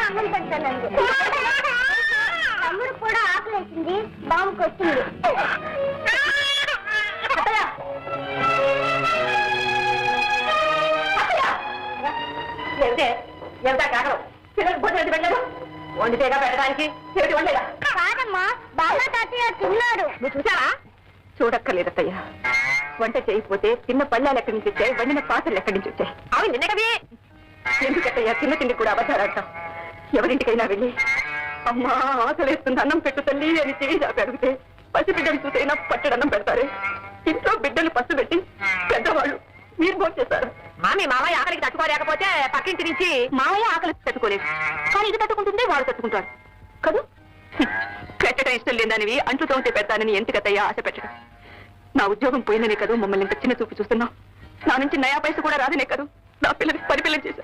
అన్నం పెట్టానండి తమ్ముడు కూడా ఆకలేసింది బాబుకి వచ్చింది! ఏమిటే? ఏమిటా కాగలం పిల్లలకు భోజనం ఎందుకు పెట్టలేదు? వండితేగా పెట్టడానికి? ఏమిటి వండేదా? కాదమ్మా బాబా తాతయ్య తిన్నాడు నువ్వు చూసావా? చూడక్కర్లేదత్తయ్యా వంట చేయకపోతే తిన్న పళ్ళాలు ఎక్కడి నుంచి వచ్చాయి? వండిన పాత్రలు ఎక్కడి నుంచి వచ్చాయి? అవి నిన్నకవి. ఎందుకత్తయ్యా తిన్న తిండి కూడా అబద్ధాలంటాం. ఎవరింటికైనా వెళ్ళి అమ్మా ఆకలేస్తుంది అన్నం పెట్టు తల్లి అని చేయి అడిగితే పసిబిడ్డలు చూసైనా పట్టడన్నం పెడతారు? ఇంట్లో బిడ్డలు పసు పెట్టి పెద్దవాళ్ళు మీరు భోజనం చేస్తారు. మామి మామయ్య ఆకలికి తట్టుకోలేకపోతే పక్కింటి నుంచి మామయ్య ఆకలికి తట్టుకోలేదు. కానీ ఇది తట్టుకుంటుంది వాడు తట్టుకుంటాడు. కదూ? పెట్టడం ఇష్టం లేదనివి అంట్లు తోమితే పెడతానని ఎందుకత్తయ్యా ఆశ పెట్టడం. నా ఉద్యోగం పోయిందనే కదూ మమ్మల్ని ఇంత చిన్న చూపు చూస్తున్నావు. నా నుంచి నయా పైస కూడా రాదనే కదూ. నా పిల్లలకి పరిపిల్లం చేసి